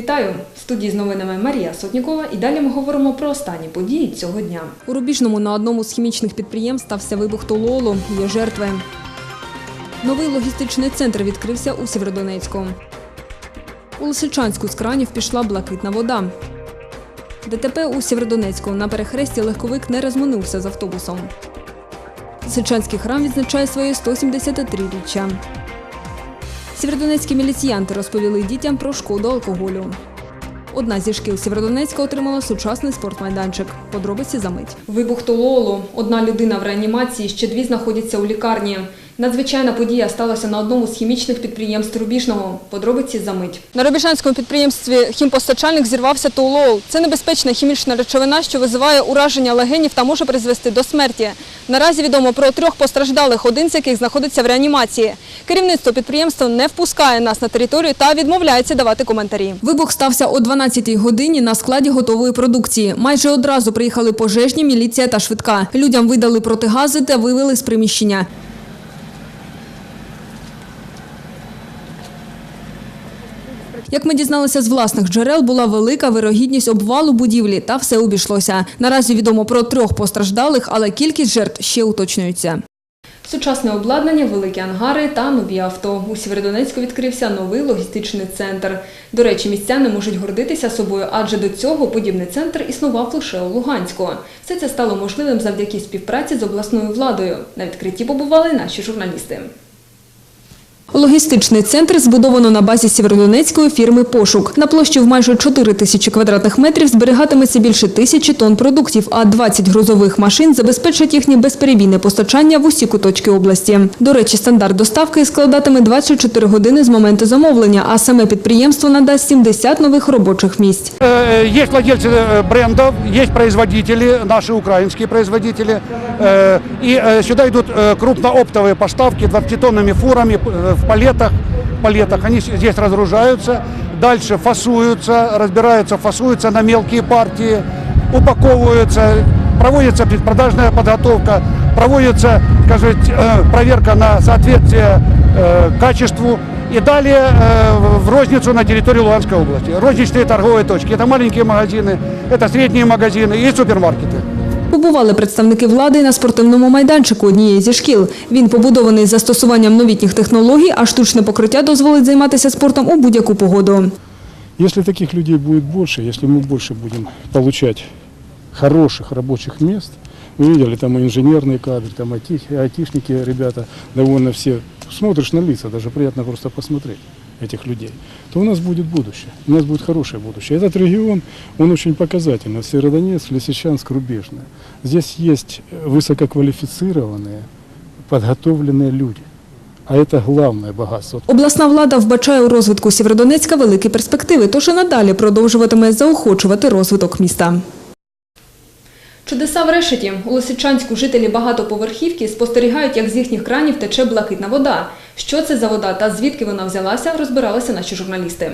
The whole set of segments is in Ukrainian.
Вітаю! В студії з новинами Марія Сотнікова і далі ми говоримо про останні події цього дня. У Рубіжному на одному з хімічних підприємств стався вибух тололу. Є жертви. Новий логістичний центр відкрився у Сєвєродонецьку. У Лисичанську з кранів пішла блакитна вода. ДТП у Сєвєродонецьку на перехресті легковик не розминувся з автобусом. Лисичанський храм відзначає своє 173-річчя. Сєвєродонецькі міліціянти розповіли дітям про шкоду алкоголю. Одна зі шкіл Сєвєродонецька отримала сучасний спортмайданчик. Подробиці за мить. Вибух тололу. Одна людина в реанімації, ще дві знаходяться у лікарні. Надзвичайна подія сталася на одному з хімічних підприємств Рубіжного. Подробиці за мить. На Рубіжанському підприємстві хімпостачальник зірвався толол. Це небезпечна хімічна речовина, що визиває ураження легенів та може призвести до смерті. Наразі відомо про трьох постраждалих, один з яких знаходиться в реанімації. Керівництво підприємства не впускає нас на територію та відмовляється давати коментарі. Вибух стався о 12-й годині на складі готової продукції. Майже одразу приїхали пожежні, міліція та швидка. Людям видали протигази та вивели з приміщення. Як ми дізналися з власних джерел, була велика вирогідність обвалу будівлі, та все обійшлося. Наразі відомо про трьох постраждалих, але кількість жертв ще уточнюється. Сучасне обладнання, великі ангари та нові авто. У Сєвєродонецьку відкрився новий логістичний центр. До речі, містяни можуть гордитися собою, адже до цього подібний центр існував лише у Луганську. Все це стало можливим завдяки співпраці з обласною владою. На відкритті побували наші журналісти. Логістичний центр збудовано на базі сєвєродонецької фірми «Пошук». На площі в майже 4 тисячі квадратних метрів зберігатиметься більше тисячі тонн продуктів, а 20 грузових машин забезпечать їхнє безперебійне постачання в усі куточки області. До речі, стандарт доставки складатиме 24 години з моменту замовлення, а саме підприємство надасть 70 нових робочих місць. Э, Есть владельцы э, брендов, есть производители, наши украинские производители. Э, И э, сюда идут э, крупнооптовые поставки 20-тонными фурами э, в палетах. палетах. Они здесь разгружаются, дальше фасуются, разбираются, фасуются на мелкие партии, упаковываются, проводится предпродажная подготовка, проводится, скажем, э, проверка на соответствие э, качеству и далее э, в розницу на территории Луганской области. Розничные торговые точки. Это маленькие магазины, это средние магазины и супермаркеты. Побували представники влади і на спортивному майданчику однієї зі шкіл. Він побудований з застосуванням новітніх технологій, а штучне покриття дозволить займатися спортом у будь-яку погоду. Если таких людей будет больше, если мы больше будем получать хороших рабочих мест, вы видели, там и инженерные кадры, там айти, айтишники, ребята, довольно все, смотришь на лица, даже приятно просто посмотреть этих людей, то у нас будет будущее, у нас будет хорошее будущее. Этот регион, он очень показательный, Северодонецк, Лисичанск, Рубежная. Здесь есть высококвалифицированные, подготовленные люди. А это главное богатство. Обласна влада вбачає у розвитку Сєвєродонецька великі перспективи, тож і надалі продовжуватиме заохочувати розвиток міста. Чудеса в решеті. У Лисичанську жителі багатоповерхівки спостерігають, як з їхніх кранів тече блакитна вода. Що це за вода та звідки вона взялася, розбиралися наші журналісти.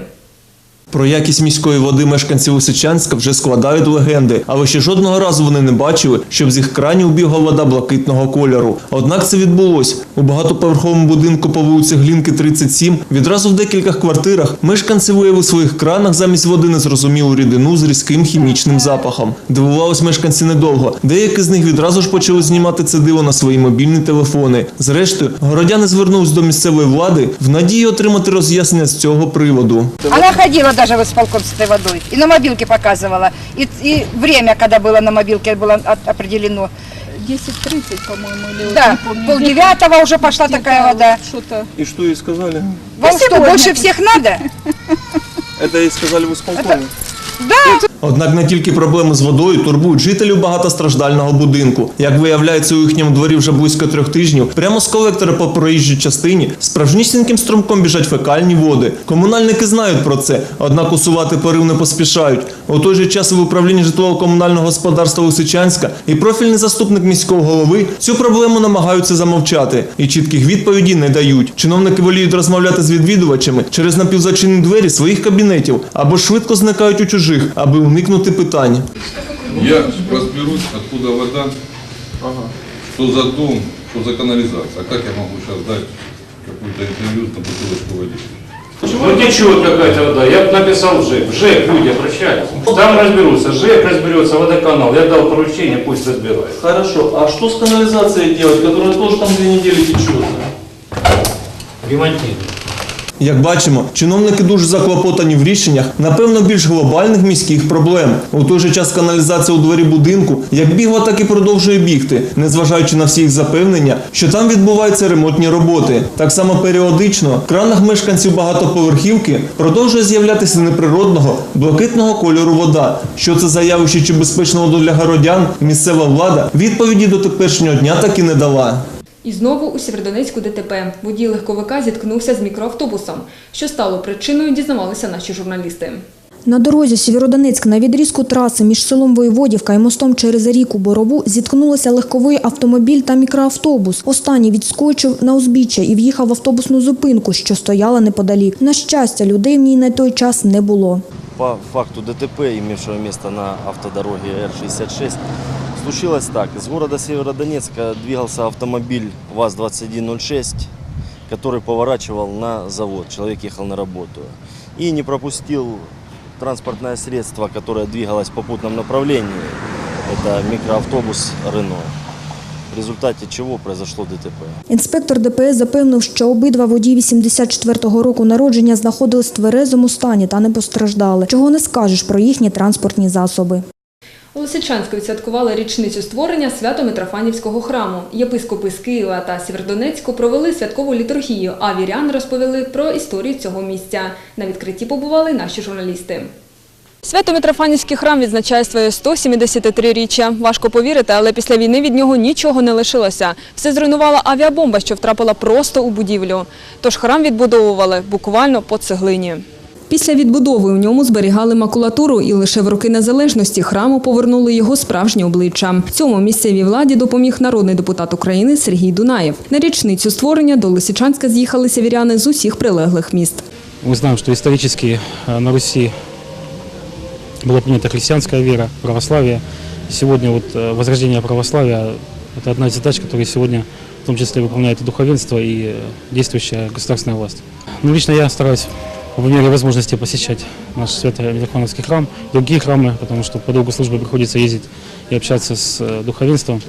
Про якість міської води мешканці Лисичанська вже складають легенди, але ще жодного разу вони не бачили, щоб з їх кранів бігла вода блакитного кольору. Однак це відбулось. У багатоповерховому будинку по вулиці Глінки 37 відразу в декількох квартирах мешканці виявили в своїх кранах замість води незрозумілу рідину з різким хімічним запахом. Дивувались мешканці недовго. Деякі з них відразу ж почали знімати це диво на свої мобільні телефони. Зрештою, городяни звернулись до місцевої влади в надії отримати роз'яснення з цього приводу. Она ходила даже в исполком с этой водой. И на мобилке показывала. И, и время, когда было на мобилке, было от- определено. 10.30, по-моему, или вот Да, не помню. пол девятого уже пошла где-то такая вот вода. Что-то. И что ей сказали? Вам что, больше всех надо? Это ей сказали в исполкоме? Однак не тільки проблеми з водою турбують жителів багатостраждального будинку. Як виявляється, у їхньому дворі вже близько трьох тижнів, прямо з колектора по проїжджій частині справжнісіньким струмком біжать фекальні води. Комунальники знають про це, однак усувати порив не поспішають. У той же час в управлінні житлово-комунального господарства Лисичанська і профільний заступник міського голови цю проблему намагаються замовчати і чітких відповідей не дають. Чиновники воліють розмовляти з відвідувачами через напівзачинені двері своїх кабінетів або швидко зникають у чужих, аби уникнути питань. Я разберусь, откуда вода, что за дом, что за канализация. А как я могу сейчас дать какое-то интервью на бутылочку водички? Ну течет какая-то вода, я бы написал в ЖЭК, в ЖЭК люди обращаются. Там разберутся, ЖЭК разберется, водоканал, я дал поручение, пусть разбирается. Хорошо, а что с канализацией делать, которая тоже там две недели течет? Ремонтируем. Як бачимо, чиновники дуже заклопотані в рішеннях, напевно, більш глобальних міських проблем. У той же час каналізація у дворі будинку як бігла, так і продовжує бігти, незважаючи на всі їх запевнення, що там відбуваються ремонтні роботи. Так само періодично в кранах мешканців багатоповерхівки продовжує з'являтися неприродного блакитного кольору вода. Що це за явище чи безпечна вода для городян, місцева влада відповіді до теперішнього дня так і не дала. І знову у Сєвєродонецьку ДТП. Водій легковика зіткнувся з мікроавтобусом. Що стало причиною, дізнавалися наші журналісти. На дорозі Сєвєродонецьк на відрізку траси між селом Воєводівка і мостом через ріку Борову зіткнулися легковий автомобіль та мікроавтобус. Останній відскочив на узбіччя і в'їхав в автобусну зупинку, що стояла неподалік. На щастя, людей в ній на той час не було. По факту ДТП, имевшего место на автодороге Р-66, случилось так. Из города Северодонецка двигался автомобиль ВАЗ-2106, который поворачивал на завод. Человек ехал на работу. И не пропустил транспортное средство, которое двигалось в попутном направлении. Это микроавтобус «Рено». В результате чего произошло ДТП. Інспектор ДПС запевнив, що обидва водії 84-го року народження знаходились в тверезому стані та не постраждали. Чого не скажеш про їхні транспортні засоби. У Лисичанську відсвяткували річницю створення Свято-Митрофанівського храму. Єпископи з Києва та Сєвєродонецьку провели святкову літургію, а вірян розповіли про історію цього місця. На відкритті побували наші журналісти. Свято-Митрофанівський храм відзначає своє 173-річчя. Важко повірити, але після війни від нього нічого не лишилося. Все зруйнувала авіабомба, що втрапила просто у будівлю. Тож храм відбудовували буквально по цеглині. Після відбудови у ньому зберігали макулатуру і лише в роки незалежності храму повернули його справжнє обличчя. В цьому місцевій владі допоміг народний депутат України Сергій Дунаєв. На річницю створення до Лисичанська з'їхалися віряни з усіх прилеглих міст. Мы знаем, что исторически э, на Руси была принята христианская вера, православие. Сегодня вот э, возрождение православия – это одна из задач, которые сегодня в том числе выполняет и духовенство, и э, действующая государственная власть. Ну, лично я стараюсь по мере возможности посещать наш Свято-Верховновский храм, другие храмы, потому что по долгу службы приходится ездить и общаться с э, духовенством.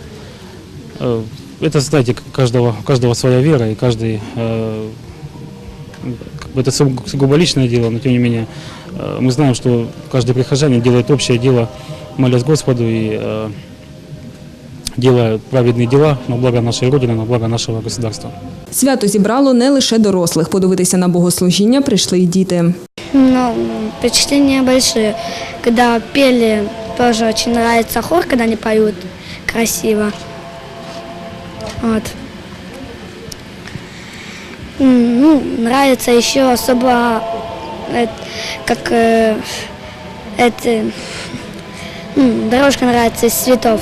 Э, Это, знаете, каждого, каждого своя вера, и каждый э, как бы это сугу- сугубо личное дело, но тем не менее э, мы знаем, что каждый прихожанин делает общее дело, молясь Господу и э, делая праведные дела на благо нашей Родины, на благо нашего государства. Свято зібрало не лише дорослих. Подивитися на богослужіння прийшли й діти. Ну, впечатления большие. Когда пели, тоже очень нравится хор, когда они поют красиво. Вот. М, Ну, нравится еще особо, э, как э, это, м, дорожка нравится из цветов.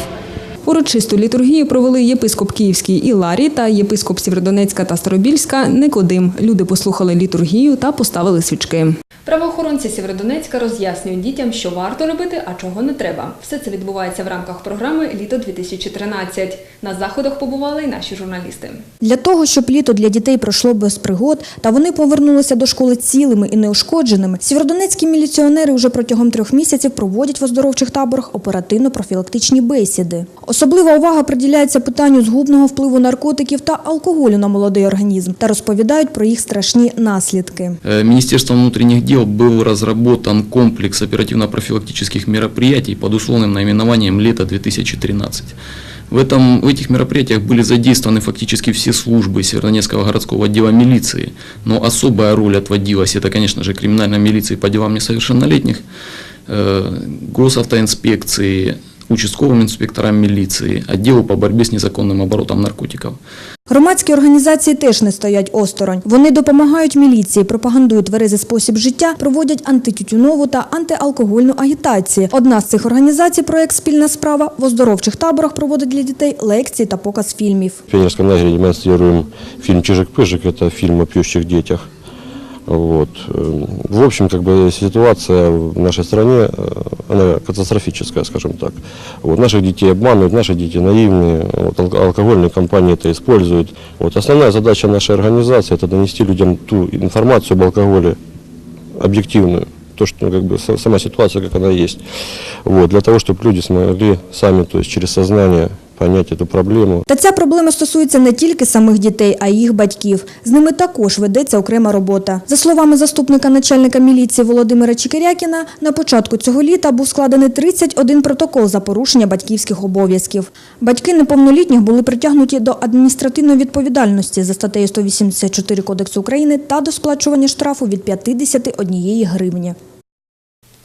Урочисту літургію провели єпископ Київський Іларій та єпископ Сєвєродонецька та Старобільська Никодим. Люди послухали літургію та поставили свічки. Правоохоронці Сєвєродонецька роз'яснюють дітям, що варто робити, а чого не треба. Все це відбувається в рамках програми Літо 2013 На заходах побували й наші журналісти. Для того, щоб літо для дітей пройшло без пригод та вони повернулися до школи цілими і неушкодженими, сєвєродонецькі міліціонери вже протягом трьох місяців проводять в оздоровчих таборах оперативно-профілактичні бесіди. Особлива увага приділяється питанню згубного впливу наркотиків та алкоголю на молодий організм та розповідають про їх страшні наслідки. Э, Министерством внутренних дел был разработан комплекс оперативно-профилактических мероприятий под условным наименованием «Лето 2013». В, этом, в этих мероприятиях были задействованы фактически все службы Северодонецкого городского отдела милиции, но особая роль отводилась, это, конечно же, криминальной милиции по делам несовершеннолетних, э, госавтоинспекции, участковым инспекторам милиции, отделу по борьбе с незаконным оборотом наркотиков. Громадські організації теж не стоять осторонь. Вони допомагають міліції, пропагандують тверезий спосіб життя, проводять антитютюнову та антиалкогольну агітацію. Одна з цих організацій, проект Спільна справа в оздоровчих таборах проводить для дітей лекції та показ фільмів. В пионерском лагере демонстрируем фильм «Чижик-пыжик». Это фильм о пьющих детях. Вот. В общем, как бы ситуация в нашей стране, э, она катастрофическая, скажем так. Вот. Наших детей обманывают, наши дети наивные, вот. ал- алкогольные компании это используют. Вот. Основная задача нашей организации это донести людям ту информацию об алкоголе объективную, то, что ну, как бы са- сама ситуация, как она есть. Вот. Для того, чтобы люди смогли сами, то есть через сознание понять эту проблему, Та ця проблема стосується не тільки самих дітей, а й їх батьків. З ними також ведеться окрема робота. За словами заступника начальника міліції Володимира Чикирякіна, на початку цього літа був складений 31 протокол за порушення батьківських обов'язків. Батьки неповнолітніх були притягнуті до адміністративної відповідальності за статтею 184 Кодексу України та до сплачування штрафу від 51 гривні.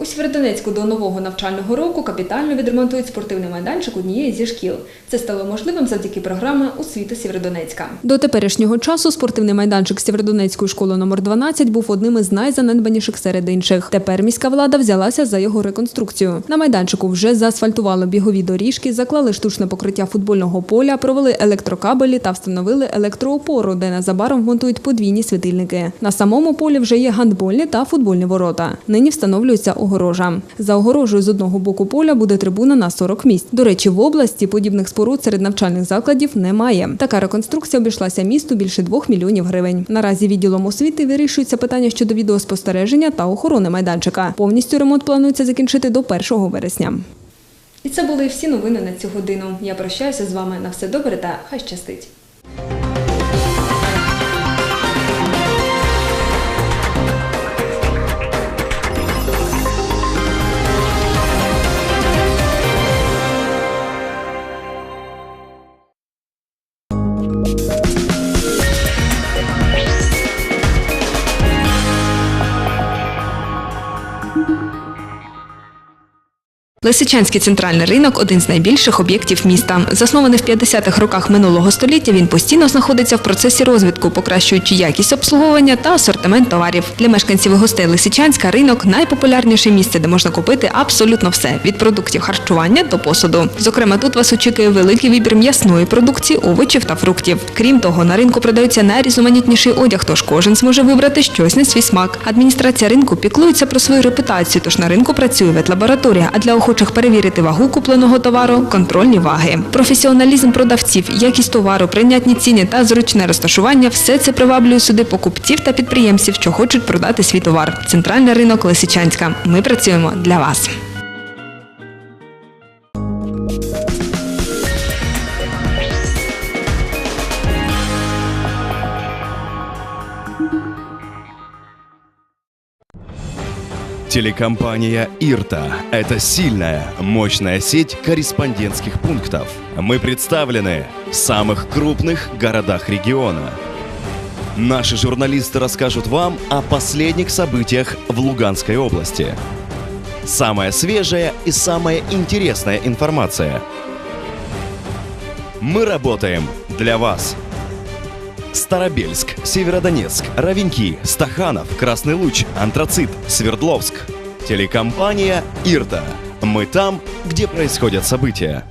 У Сєвєродонецьку до нового навчального року капітально відремонтують спортивний майданчик однієї зі шкіл. Це стало можливим завдяки програми «Освіта Сєвєродонецька». До теперішнього часу спортивний майданчик Сєвєродонецької школи номер 12 був одним із найзанедбаніших серед інших. Тепер міська влада взялася за його реконструкцію. На майданчику вже заасфальтували бігові доріжки, заклали штучне покриття футбольного поля, провели електрокабелі та встановили електроопору, де незабаром вмонтують подвійні світильники. На самому полі вже є гандбольні та футбольні ворота. Нині встановлюється огорожа. За огорожею з одного боку поля буде трибуна на 40 місць. До речі, в області подібних споруд серед навчальних закладів немає. Така реконструкція обійшлася місту більше 2 мільйонів гривень. Наразі відділом освіти вирішується питання щодо відеоспостереження та охорони майданчика. Повністю ремонт планується закінчити до 1 вересня. І це були всі новини на цю годину. Я прощаюся з вами на все добре та хай щастить. Лисичанський центральний ринок один з найбільших об'єктів міста. Заснований в 50-х роках минулого століття, він постійно знаходиться в процесі розвитку, покращуючи якість обслуговування та асортимент товарів. Для мешканців і гостей Лисичанська ринок найпопулярніше місце, де можна купити абсолютно все від продуктів харчування до посуду. Зокрема, тут вас очікує великий вибір м'ясної продукції, овочів та фруктів. Крім того, на ринку продаються найрізноманітніший одяг, тож кожен зможе вибрати щось на свій смак. Адміністрація ринку піклується про свою репутацію, тож на ринку працює ветлабораторія, а для охочих перевірити вагу купленого товару контрольні ваги. Професіоналізм продавців, якість товару, прийнятні ціни та зручне розташування все це приваблює сюди покупців та підприємців, що хочуть продати свій товар. Центральний ринок Лисичанська. Ми працюємо для вас. Телекомпания «Ирта» — это сильная, мощная сеть корреспондентских пунктов. Мы представлены в самых крупных городах региона. Наши журналисты расскажут вам о последних событиях в Луганской области. Самая свежая и самая интересная информация. Мы работаем для вас. Старобельск, Северодонецк, Равенки, Стаханов, Красный Луч, Антрацит, Свердловск. Телекомпания «Ирта». Мы там, где происходят события.